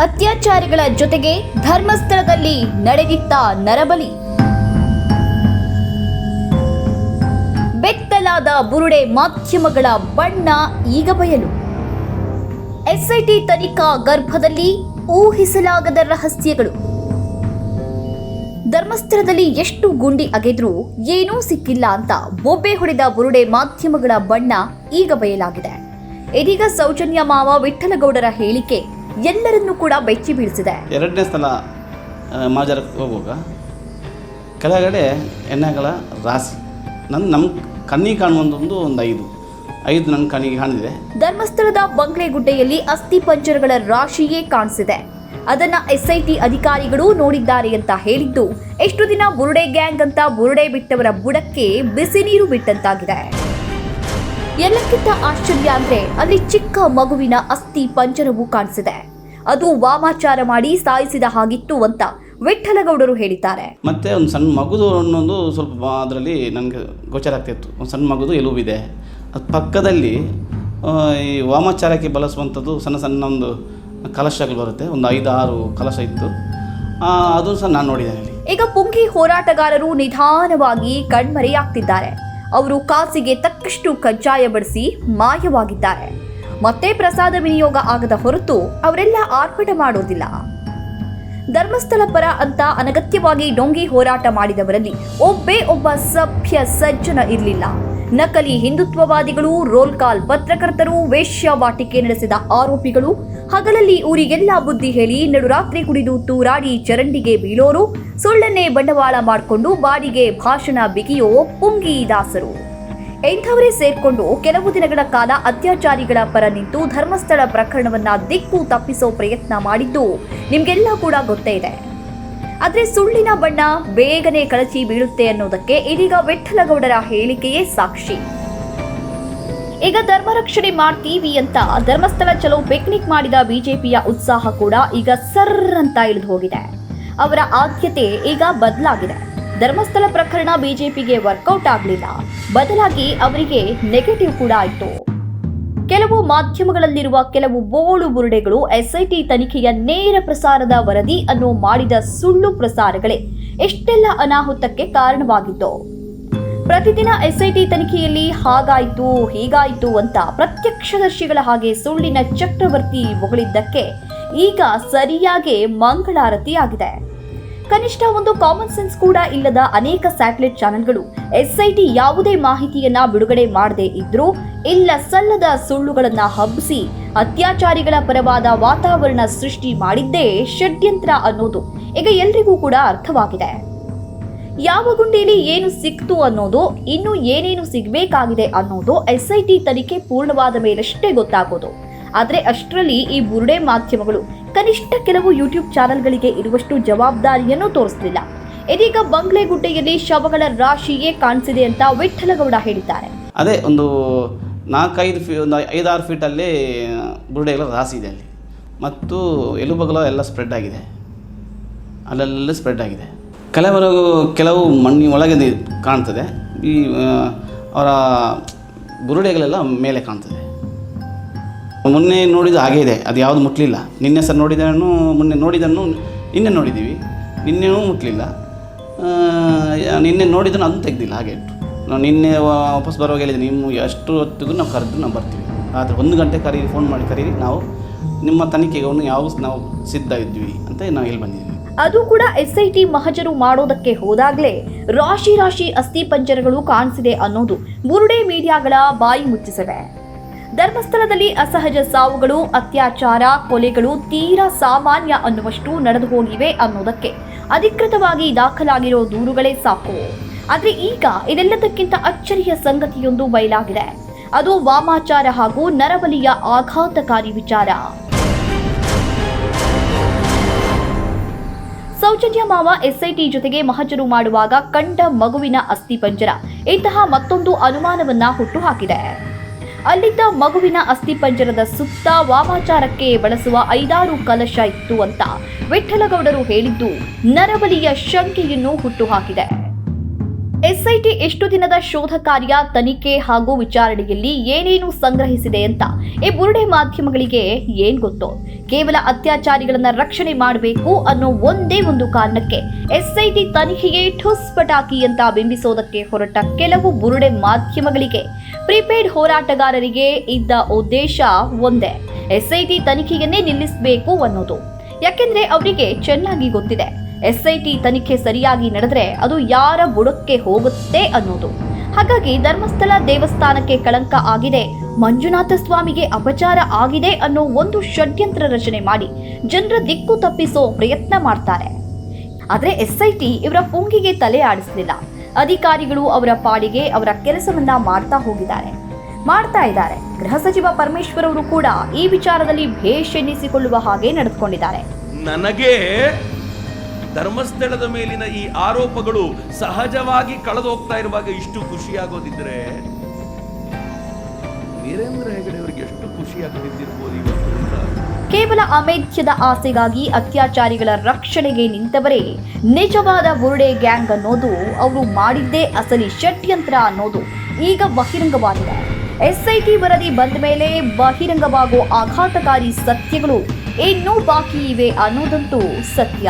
ಅತ್ಯಾಚಾರಿಗಳ ಜೊತೆಗೆ ಧರ್ಮಸ್ಥಳದಲ್ಲಿ ನಡೆದಿತ್ತ ನರಬಲಿ. ಬೆತ್ತಲಾದ ಬುರುಡೆ ಮಾಧ್ಯಮಗಳ ಬಣ್ಣ ಈಗ ಬಯಲು. ಎಸ್ಐಟಿ ತನಿಖಾ ಗರ್ಭದಲ್ಲಿ ಊಹಿಸಲಾಗದ ರಹಸ್ಯಗಳು. ಧರ್ಮಸ್ಥಳದಲ್ಲಿ ಎಷ್ಟು ಗುಂಡಿ ಅಗೆದ್ರೂ ಏನೂ ಸಿಕ್ಕಿಲ್ಲ ಅಂತ ಬೊಬ್ಬೆ ಹೊಡೆದ ಬುರುಡೆ ಮಾಧ್ಯಮಗಳ ಬಣ್ಣ ಈಗ ಬಯಲಾಗಿದೆ. ಇದೀಗ ಸೌಜನ್ಯ ಮಾವ ವಿಠ್ಠಲಗೌಡರ ಹೇಳಿಕೆ ಎಲ್ಲರನ್ನೂ ಕೂಡ ಬೆಚ್ಚಿ ಬೀಳಿಸಿದೆ. ಎರಡನೇ ಸ್ಥಳ ಮಾಜರಕ್ಕೆ ಹೋಗುವಾಗ ಕೆಳಗಡೆ ಎಣ್ಣೆಗಳ ರಾಶಿ. ನನ್ನ ನಮ್ಮ ಕಣ್ಣಿಗೆ ಕಾಣುವಂಥದ್ದು ಒಂದು ಐದು. ಐದು ನನ್ನ ಕಣ್ಣಿಗೆ ಕಾಣಿದೆ ಧರ್ಮಸ್ಥಳದ ಬಂಗ್ಲೆಗುಡ್ಡೆಯಲ್ಲಿ ಅಸ್ಥಿ ಪಂಜರಗಳ ರಾಶಿಯೇ ಕಾಣಿಸಿದೆ. ಅದನ್ನ ಎಸ್ಐಟಿ ಅಧಿಕಾರಿಗಳು ನೋಡಿದ್ದಾರೆ ಅಂತ ಹೇಳಿದ್ದು ಎಷ್ಟು ದಿನ ಬುರುಡೆ ಗ್ಯಾಂಗ್ ಅಂತ ಬುರುಡೆ ಬಿಟ್ಟವರ ಬುಡಕ್ಕೆ ಬಿಸಿ ನೀರು ಬಿಟ್ಟಂತಾಗಿದೆ. ಎಲ್ಲಕ್ಕಿಂತ ಆಶ್ಚರ್ಯ ಅಂದ್ರೆ ಅಲ್ಲಿ ಚಿಕ್ಕ ಮಗುವಿನ ಅಸ್ಥಿ ಪಂಜರವು ಕಾಣಿಸಿದೆ. ಅದು ವಾಮಾಚಾರ ಮಾಡಿ ಸಾಯಿಸಿದ ಹಾಗಿತ್ತು ಅಂತ ವಿಠಲಗೌಡರು ಹೇಳಿದ್ದಾರೆ. ಮತ್ತೆ ಒಂದು ಸಣ್ಣ ಮಗುದು ಅನ್ನೋದು ಸ್ವಲ್ಪ ಅದರಲ್ಲಿ ನನಗೆ ಗೋಚರ ಆಗ್ತಿತ್ತು. ಒಂದು ಸಣ್ಣ ಮಗುದು ಎಲುವಿದೆ ಅದು ಪಕ್ಕದಲ್ಲಿ ಈ ವಾಮಾಚಾರಕ್ಕೆ ಬಳಸುವಂಥದ್ದು ಸಣ್ಣ ಸಣ್ಣ ಒಂದು ಕಲಶಗಳು ಬರುತ್ತೆ. ಒಂದು ಐದು ಆರು ಕಲಶ ಇತ್ತು. ಆ, ಅದು ಸಹ ನಾನು ನೋಡಿದ್ದೇನೆ ಈಗ ಪುಂಗಿ ಹೋರಾಟಗಾರರು ನಿಧಾನವಾಗಿ ಕಣ್ಮರೆಯಾಗ್ತಿದ್ದಾರೆ. ಅವರು ಕಾಸಿಗೆ ತಕ್ಕಷ್ಟು ಕಜ್ಜಾಯ ಬಡಿಸಿ ಮಾಯವಾಗಿದ್ದಾರೆ. ಮತ್ತೆ ಪ್ರಸಾದ ವಿನಿಯೋಗ ಆಗದ ಹೊರತು ಅವರೆಲ್ಲ ಆರ್ಭಟ ಮಾಡೋದಿಲ್ಲ. ಧರ್ಮಸ್ಥಳ ಪರ ಅಂತ ಅನಗತ್ಯವಾಗಿ ಡೊಂಗಿ ಹೋರಾಟ ಮಾಡಿದವರಲ್ಲಿ ಒಬ್ಬೇ ಒಬ್ಬ ಸಭ್ಯ ಸಜ್ಜನ ಇರಲಿಲ್ಲ. ನಕಲಿ ಹಿಂದುತ್ವವಾದಿಗಳು, ರೋಲ್ ಕಾಲ್ ಪತ್ರಕರ್ತರು ವೇಶ್ಯಾವಾಟಿಕೆ ನಡೆಸಿದ ಆರೋಪಿಗಳು, ಹಗಲಲ್ಲಿ ಊರಿಗೆಲ್ಲ ಬುದ್ಧಿ ಹೇಳಿ ನಡುರಾತ್ರಿ ಕುಡಿದು ತೂರಾಡಿ ಚರಂಡಿಗೆ ಬೀಳೋರು, ಸುಳ್ಳನ್ನೇ ಬಂಡವಾಳ ಮಾಡಿಕೊಂಡು ಬಾಡಿಗೆ ಭಾಷಣ ಬಿಗಿಯೋ ಪುಂಗಿ ದಾಸರು ಎಂಥವರೇ ಸೇರ್ಕೊಂಡು ಕೆಲವು ದಿನಗಳ ಕಾಲ ಅತ್ಯಾಚಾರಿಗಳ ಪರ ನಿಂತು ಧರ್ಮಸ್ಥಳ ಪ್ರಕರಣವನ್ನ ದಿಕ್ಕು ತಪ್ಪಿಸೋ ಪ್ರಯತ್ನ ಮಾಡಿದ್ದು ನಿಮಗೆಲ್ಲ ಕೂಡ ಗೊತ್ತೇ ಇದೆ. ಆದ್ರೆ ಸುಳ್ಳಿನ ಬಣ್ಣ ಬೇಗನೆ ಕಳಚಿ ಬೀಳುತ್ತೆ ಅನ್ನೋದಕ್ಕೆ ಇದೀಗ ವಿಠಲಗೌಡರ ಹೇಳಿಕೆಯೇ ಸಾಕ್ಷಿ. ಈಗ ಧರ್ಮ ರಕ್ಷಣೆ ಮಾಡ್ತೀವಿ ಅಂತ ಧರ್ಮಸ್ಥಳ ಚಲೋ ಪಿಕ್ನಿಕ್ ಮಾಡಿದ ಬಿಜೆಪಿಯ ಉತ್ಸಾಹ ಕೂಡ ಈಗ ಸರ್ ಅಂತ ಇಳಿದು ಹೋಗಿದೆ. ಅವರ ಆದ್ಯತೆ ಈಗ ಬದಲಾಗಿದೆ. ಧರ್ಮಸ್ಥಳ ಪ್ರಕರಣ ಬಿಜೆಪಿಗೆ ವರ್ಕೌಟ್ ಆಗಲಿಲ್ಲ. ಬದಲಾಗಿ ಅವರಿಗೆ ನೆಗೆಟಿವ್ ಕೂಡ ಆಯಿತು. ಕೆಲವು ಮಾಧ್ಯಮಗಳಲ್ಲಿರುವ ಕೆಲವು ಬೋಳು ಬುರುಡೆಗಳು ಎಸ್ಐಟಿ ತನಿಖೆಯ ನೇರ ಪ್ರಸಾರದ ವರದಿ ಅನ್ನು ಮಾಡಿದ ಸುಳ್ಳು ಪ್ರಸಾರಗಳೇ. ಎಷ್ಟೆಲ್ಲ ಅನಾಹುತಕ್ಕೆ ಕಾರಣವಾಗಿತ್ತು ಪ್ರತಿದಿನ ಎಸ್ಐಟಿ ತನಿಖೆಯಲ್ಲಿ ಹಾಗಾಯಿತು, ಹೀಗಾಯಿತು ಅಂತ ಪ್ರತ್ಯಕ್ಷದರ್ಶಿಗಳ ಹಾಗೆ ಸುಳ್ಳಿನ ಚಕ್ರವರ್ತಿ ಹೊಗಳಿದ್ದಕ್ಕೆ ಈಗ ಸರಿಯಾಗಿ ಮಂಗಳಾರತಿ ಆಗಿದೆ ಕನಿಷ್ಠ ಒಂದು ಕಾಮನ್ ಸೆನ್ಸ್ ಕೂಡ ಇಲ್ಲದ ಅನೇಕ ಸ್ಯಾಟಲೈಟ್ ಚಾನೆಲ್ಗಳು ಎಸ್ಐಟಿ ಯಾವುದೇ ಮಾಹಿತಿಯನ್ನ ಬಿಡುಗಡೆ ಮಾಡದೇ ಇದ್ರೂ ಇಲ್ಲ ಸಲ್ಲದ ಸುಳ್ಳುಗಳನ್ನ ಹಬ್ಬಿಸಿ ಅತ್ಯಾಚಾರಿಗಳ ಪರವಾದ ವಾತಾವರಣ ಸೃಷ್ಟಿ ಮಾಡಿದ್ದೇ ಷಡ್ಯಂತ್ರ ಅನ್ನೋದು. ಈಗ ಎಲ್ರಿಗೂ ಕೂಡ ಅರ್ಥವಾಗಿದೆ. ಯಾವ ಗುಂಡಿಯಲ್ಲಿ ಏನು ಸಿಕ್ತು ಅನ್ನೋದು, ಇನ್ನು ಏನೇನು ಸಿಗಬೇಕಾಗಿದೆ ಅನ್ನೋದು ಎಸ್ಐಟಿ ತನಿಖೆ ಪೂರ್ಣವಾದ ಮೇಲಷ್ಟೇ ಗೊತ್ತಾಗೋದು. ಆದರೆ ಅಷ್ಟರಲ್ಲಿ ಈ ಬುರುಡೆ ಮಾಧ್ಯಮಗಳು ಕನಿಷ್ಠ ಕೆಲವು ಯೂಟ್ಯೂಬ್ ಚಾನೆಲ್ಗಳಿಗೆ ಇರುವಷ್ಟು ಜವಾಬ್ದಾರಿಯನ್ನು ತೋರಿಸಲಿಲ್ಲ. ಇದೀಗ ಬಂಗ್ಲೆಗುಡ್ಡೆಯಲ್ಲಿ ಶವಗಳ ರಾಶಿಯೇ ಕಾಣಿಸಿದೆ ಅಂತ ವಿಠಲಗೌಡ ಹೇಳಿದ್ದಾರೆ. ಅದೇ ಒಂದು ನಾಲ್ಕೈದು ಫೀ, ಒಂದು ಐದಾರು ಫೀಟಲ್ಲಿ ಬುರುಡೆಗಳ ರಾಸಿ ಇದೆ ಅಲ್ಲಿ. ಮತ್ತು ಎಲುಬಗಲ ಎಲ್ಲ ಸ್ಪ್ರೆಡ್ ಆಗಿದೆ. ಅಲ್ಲೆಲ್ಲ ಸ್ಪ್ರೆಡ್ ಆಗಿದೆ. ಕೆಲವರು ಕೆಲವು ಮಣ್ಣಿನ ಒಳಗೆ ಕಾಣ್ತದೆ. ಈ ಅವರ ಬುರುಡೆಗಳೆಲ್ಲ ಮೇಲೆ ಕಾಣ್ತದೆ. ಮೊನ್ನೆ ನೋಡಿದ ಹಾಗೆ ಇದೆ. ಅದು ಯಾವುದು ಮುಟ್ಲಿಲ್ಲ. ನಿನ್ನೆ ಸರ್ ನೋಡಿದನು ಮೊನ್ನೆ ನೋಡಿದನು ನಿನ್ನೆ ನೋಡಿದ್ದೀವಿ. ನಿನ್ನೆನೂ ಮುಟ್ಲಿಲ್ಲ. ನಿನ್ನೆ ನೋಡಿದ್ದನ್ನು ಅದನ್ನು ತೆಗ್ದಿಲ್ಲ. ಹಾಗೆ ಇಟ್ಟು ನಾವು ನಿನ್ನೆ ವಾಪಸ್ ಬರುವಾಗ ಹೇಳಿದ್ದೆ ನಿಮ್ಮ ಎಷ್ಟು ಹೊತ್ತಿಗೂ ನಾವು ಕರೆದು ನಾವು ಬರ್ತೀವಿ. ಆದರೆ ಒಂದು ಗಂಟೆ ಕರೀರಿ, ಫೋನ್ ಮಾಡಿ ಕರೀರಿ. ನಾವು ನಿಮ್ಮ ತನಿಖೆಗೆ ಅವನು ಯಾವ ನಾವು ಸಿದ್ಧ ಇದ್ವಿ ಅಂತ ನಾವು ಹೇಳಿ ಬಂದಿದ್ವಿ ಅದು ಕೂಡ ಎಸ್ ಐ ಟಿ ಮಹಜರು ಮಾಡೋದಕ್ಕೆ ಹೋದಾಗಲೇ ರಾಶಿ ರಾಶಿ ಅಸ್ಥಿ ಪಂಜರಗಳು ಕಾಣಿಸಿದೆ ಅನ್ನೋದು ಬುರುಡೆ ಮೀಡಿಯಾಗಳ ಬಾಯಿ ಮುಚ್ಚಿಸಿವೆ ಧರ್ಮಸ್ಥಳದಲ್ಲಿ ಅಸಹಜ ಸಾವುಗಳು, ಅತ್ಯಾಚಾರ, ಕೊಲೆಗಳು ತೀರಾ ಸಾಮಾನ್ಯ ಅನ್ನುವಷ್ಟು ನಡೆದು ಹೋಗಿವೆ ಅನ್ನೋದಕ್ಕೆ. ಅಧಿಕೃತವಾಗಿ ದಾಖಲಾಗಿರೋ ದೂರುಗಳೇ ಸಾಕು. ಆದರೆ ಈಗ ಇದೆಲ್ಲದಕ್ಕಿಂತ ಅಚ್ಚರಿಯ ಸಂಗತಿಯೊಂದು ಬಯಲಾಗಿದೆ. ಅದು ವಾಮಾಚಾರ ಹಾಗೂ ನರಬಲಿಯ ಆಘಾತಕಾರಿ ವಿಚಾರ. ಸೌಜನ್ಯ ಮಾವ ಎಸ್ಐಟಿ ಜೊತೆಗೆ ಮಹಜರು ಮಾಡುವಾಗ ಕಂಡ ಮಗುವಿನ ಅಸ್ಥಿಪಂಜರ. ಇಂತಹ ಮತ್ತೊಂದು ಅನುಮಾನವನ್ನ ಹುಟ್ಟುಹಾಕಿದೆ ಅಲ್ಲಿದ್ದ ಮಗುವಿನ ಅಸ್ಥಿಪಂಜರದ ಸುತ್ತ ವಾಮಾಚಾರಕ್ಕೆ ಬಳಸುವ ಐದಾರು ಕಲಶ ಇತ್ತು ಅಂತ ವಿಠ್ಠಲಗೌಡರು ಹೇಳಿದ್ದು, ನರಬಲಿಯ ಶಂಕೆಯನ್ನು ಹುಟ್ಟುಹಾಕಿದೆ ಎಸ್ಐಟಿ ಎಷ್ಟು ದಿನದ ಶೋಧ ಕಾರ್ಯ, ತನಿಖೆ ಹಾಗೂ ವಿಚಾರಣೆಯಲ್ಲಿ ಏನೇನು ಸಂಗ್ರಹಿಸಿದೆ ಅಂತ ಈ ಬುರುಡೆ ಮಾಧ್ಯಮಗಳಿಗೆ ಏನ್ ಗೊತ್ತು? ಕೇವಲ ಅತ್ಯಾಚಾರಿಗಳನ್ನ ರಕ್ಷಣೆ ಮಾಡಬೇಕು ಅನ್ನೋ ಒಂದೇ ಒಂದು ಕಾರಣಕ್ಕೆ ಎಸ್ಐಟಿ ತನಿಖೆಗೆ ಠುಸ್ ಪಟಾಕಿ ಅಂತ ಬಿಂಬಿಸೋದಕ್ಕೆ ಹೊರಟ ಕೆಲವು ಬುರುಡೆ ಮಾಧ್ಯಮಗಳಿಗೆ ಪ್ರಿಪೇಡ್ ಹೋರಾಟಗಾರರಿಗೆ ಇದ್ದ ಉದ್ದೇಶ ಒಂದೇ. ಎಸ್ಐಟಿ ತನಿಖೆಯನ್ನೇ ನಿಲ್ಲಿಸಬೇಕು ಅನ್ನೋದು. ಯಾಕೆಂದ್ರೆ ಅವರಿಗೆ ಚೆನ್ನಾಗಿ ಗೊತ್ತಿದೆ. ಎಸ್ಐಟಿ ತನಿಖೆ ಸರಿಯಾಗಿ ನಡೆದ್ರೆ ಅದು ಯಾರ ಬುಡಕ್ಕೆ ಹೋಗುತ್ತೆ ಅನ್ನೋದು. ಹಾಗಾಗಿ ಧರ್ಮಸ್ಥಳ ದೇವಸ್ಥಾನಕ್ಕೆ ಕಳಂಕ ಆಗಿದೆ. ಮಂಜುನಾಥ ಸ್ವಾಮಿಗೆ ಅಪಚಾರ ಆಗಿದೆ ಅನ್ನೋ ಒಂದು ಷಡ್ಯಂತ್ರ ರಚನೆ ಮಾಡಿ ಜನರ ದಿಕ್ಕು ತಪ್ಪಿಸೋ ಪ್ರಯತ್ನ ಮಾಡ್ತಾರೆ. ಆದ್ರೆ ಎಸ್ಐಟಿ ಇವರ ಪುಂಗಿಗೆ ತಲೆ ಆಡಿಸಲಿಲ್ಲ. ಅಧಿಕಾರಿಗಳು ಅವರ ಪಾಡಿಗೆ ಅವರ ಕೆಲಸವನ್ನ ಮಾಡ್ತಾ ಹೋಗಿದ್ದಾರೆ. ಮಾಡ್ತಾ ಇದ್ದಾರೆ. ಗೃಹ ಸಚಿವ ಪರಮೇಶ್ವರ್ ಅವರು ಕೂಡ ಈ ವಿಚಾರದಲ್ಲಿ ಭೇಷ್ ಎನ್ನಿಸಿಕೊಳ್ಳುವ ಹಾಗೆ ನಡೆದುಕೊಂಡಿದ್ದಾರೆ. ನನಗೆ ಧರ್ಮಸ್ಥಳದ ಮೇಲಿನ ಈ ಆರೋಪಗಳು ಸಹಜವಾಗಿ ಕಳೆದೋಗ್ತಾ ಇರುವಾಗ ಇಷ್ಟು ಖುಷಿಯಾಗೋದಿದ್ರೆ? ವೀರೇಂದ್ರ ಹೆಗಡೆ ಅವರಿಗೆ ಎಷ್ಟು ಖುಷಿಯಾಗದಿದ್ದಿರ್ಬೋದು ಇವತ್ತು ಕೇವಲ ಅಮೇಧ್ಯದ ಆಸೆಗಾಗಿ ಅತ್ಯಾಚಾರಿಗಳ ರಕ್ಷಣೆಗೆ ನಿಂತವರೇ ನಿಜವಾದ ಬುರುಡೆ ಗ್ಯಾಂಗ್ ಅನ್ನೋದು ಅವರು ಮಾಡಿದ್ದೇ ಅಸಲಿ ಷಡ್ಯಂತ್ರ ಅನ್ನೋದು ಈಗ ಬಹಿರಂಗವಾಗಿದೆ. ಎಸ್ಐಟಿ ವರದಿ ಬಂದ ಮೇಲೆ ಬಹಿರಂಗವಾಗೋ ಆಘಾತಕಾರಿ ಸತ್ಯಗಳು ಇನ್ನೂ ಬಾಕಿ ಇವೆ ಅನ್ನೋದಂತೂ ಸತ್ಯ.